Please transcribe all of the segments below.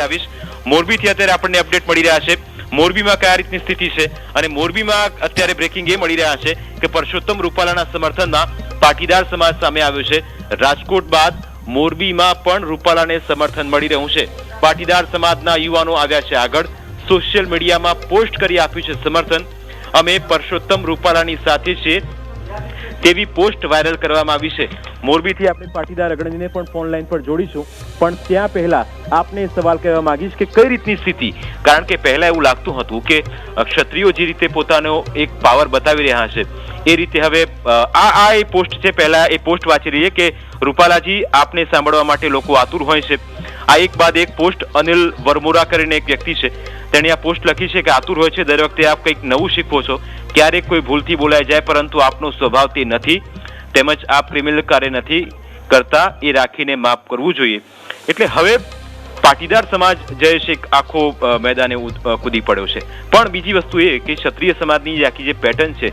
આવીશ. મોરબીથી અત્યારે આપણને અપડેટ મળી રહ્યા છે મોરબીમાં કયા રીતની સ્થિતિ છે અને મોરબીમાં અત્યારે બ્રેકિંગ એ મળી રહ્યા છે કે પરસોત્તમ રૂપાલાના સમર્થનમાં પાટીદાર સમાજ સામે આવ્યો છે. રાજકોટ બાદ મોરબીમાં પણ રૂપાલાને સમર્થન મળી રહ્યું છે. પાટીદાર સમાજના યુવાનો આવ્યા છે આગળ. સોશિયલ મીડિયામાં પોસ્ટ કરી આપ્યું છે સમર્થન. અમે પરસોત્તમ રૂપાલાની સાથે છીએ. તેવી પોસ્ટ વાયરલ કરવામાં આવી છે. મોરબીથી આપણે પાટીદાર અગ્રણીને પણ ફોન લાઈન પર જોડીશું. પણ ત્યાં પહેલા આપને સવાલ કહેવા માંગીશ કે કઈ રીતની સ્થિતિ? કારણ કે પહેલા એવું લાગતું હતું કે ક્ષત્રિયો જે રીતે પોતાનો એક પાવર બતાવી રહ્યા છે, એ રીતે હવે આ આ એ પોસ્ટ છે, પહેલા એ પોસ્ટ વાંચી રહીએ કે રૂપાલાજી આપને સાંભળવા માટે લોકો આતુર હોય છે. આ એક બાદ એક પોસ્ટ અનિલ વરમોરા કરીને એક વ્યક્તિ છે. તેણે આ પોસ્ટ લખી છે કે આતુર હોય છે. દર વખતે આપ કંઈક નવું શીખવો છો. ક્યારેક કોઈ ભૂલથી બોલાઈ જાય, પરંતુ આપનો સ્વભાવ તે નથી. તેમજ આપ ક્રિમિનલ કાર્ય નથી કરતા, એ રાખીને માફ કરવું જોઈએ. એટલે હવે પાટીદાર સમાજ જયેશ એક આખો મેદાને કૂદી પડ્યો છે. પણ બીજી વસ્તુ એ કે ક્ષત્રિય સમાજની જે આખી જે પેટર્ન છે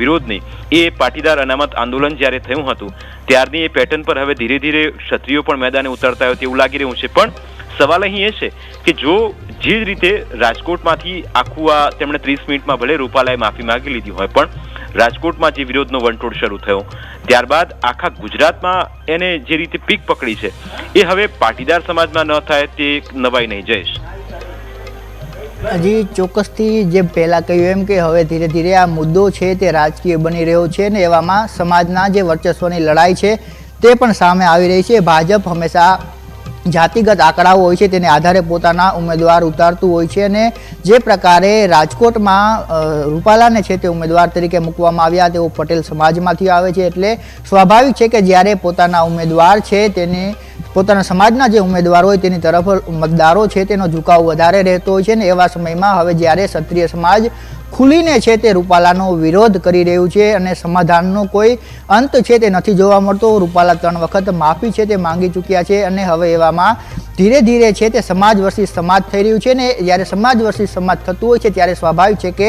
વિરોધની, એ પાટીદાર અનામત આંદોલન જ્યારે થયું હતું, ત્યારની એ પેટર્ન પર હવે ધીરે ધીરે ક્ષત્રિયો પણ મેદાને ઉતરતા હોય તેવું લાગી રહ્યું છે. પણ સવાલ અહીં એ છે કે જો જે રીતે રાજકોટમાંથી આખું આ તેમણે ત્રીસ મિનિટમાં ભલે રૂપાલાએ માફી માંગી લીધી હોય, પણ રાજકોટમાં જે વિરોધનો વંટોળ શરૂ થયો, ત્યારબાદ આખા ગુજરાતમાં એને જે રીતે પીક પકડી છે, એ હવે પાટીદાર સમાજમાં ન થાય તે નવાઈ નહીં જયેશ હજી ચોક્કસથી જે પહેલાં કહ્યું એમ કે હવે ધીરે ધીરે આ મુદ્દો છે તે રાજકીય બની રહ્યો છે ને એવામાં સમાજના જે વર્ચસ્વની લડાઈ છે તે પણ સામે આવી રહી છે. ભાજપ હંમેશા જાતિગત આંકડાઓ હોય છે તેને આધારે પોતાના ઉમેદવાર ઉતારતું હોય છે અને જે પ્રકારે રાજકોટમાં રૂપાલાને છે તે ઉમેદવાર તરીકે મૂકવામાં આવ્યા, તેઓ પટેલ સમાજમાંથી આવે છે. એટલે સ્વાભાવિક છે કે જ્યારે પોતાના ઉમેદવાર છે તેને, પોતાના સમાજના જે ઉમેદવાર હોય તેની તરફ મતદારો છે તેનો ઝુકાવ વધારે રહેતો હોય છે ને એવા સમયમાં હવે જ્યારે ક્ષત્રિય સમાજ ખુલીને છે તે રૂપાલાનો વિરોધ કરી રહ્યું છે અને સમાધાનનો કોઈ અંત છે તે નથી જોવા મળતો. રૂપાલા ત્રણ વખત માફી છે તે માંગી ચૂક્યા છે અને હવે એવામાં ધીરે ધીરે છે તે સમાજ વર્ષી સમાજ થઈ રહ્યું છે ને જ્યારે સમાજ વર્ષી સમાજ થતું હોય છે ત્યારે સ્વાભાવિક છે કે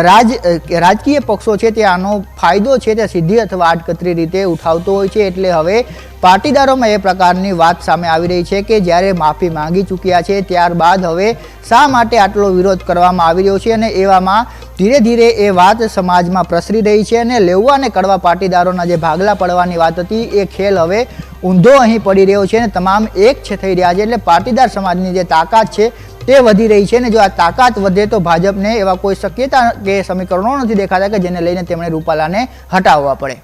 રાજ રાજકીય પક્ષો છે તે આનો ફાયદો છે તે સીધી અથવા આડકતરી રીતે ઉઠાવતો હોય છે. એટલે હવે પાટીદારોમાં એ પ્રકારની વાત સામે આવી રહી છે કે જ્યારે માફી માંગી ચૂક્યા છે ત્યારબાદ હવે શા માટે આટલો વિરોધ કરવામાં આવી રહ્યો છે અને એવામાં ધીરે ધીરે એ વાત સમાજમાં પ્રસરી રહી છે અને લેવા અને કડવા પાટીદારોના જે ભાગલા પડવાની વાત હતી એ ખેલ હવે ઊંધો અહીં પડી રહ્યો છે અને તમામ એક છે થઈ રહ્યા છે એટલે પાટીદાર સમાજની જે તાકાત છે તે વધી રહી છે ને જો આ તાકાત વધે તો ભાજપને એવા કોઈ શક્યતા કે સમીકરણો નથી દેખાતા કે જેને લઈને તેમણે રૂપાલાને હટાવવા પડે.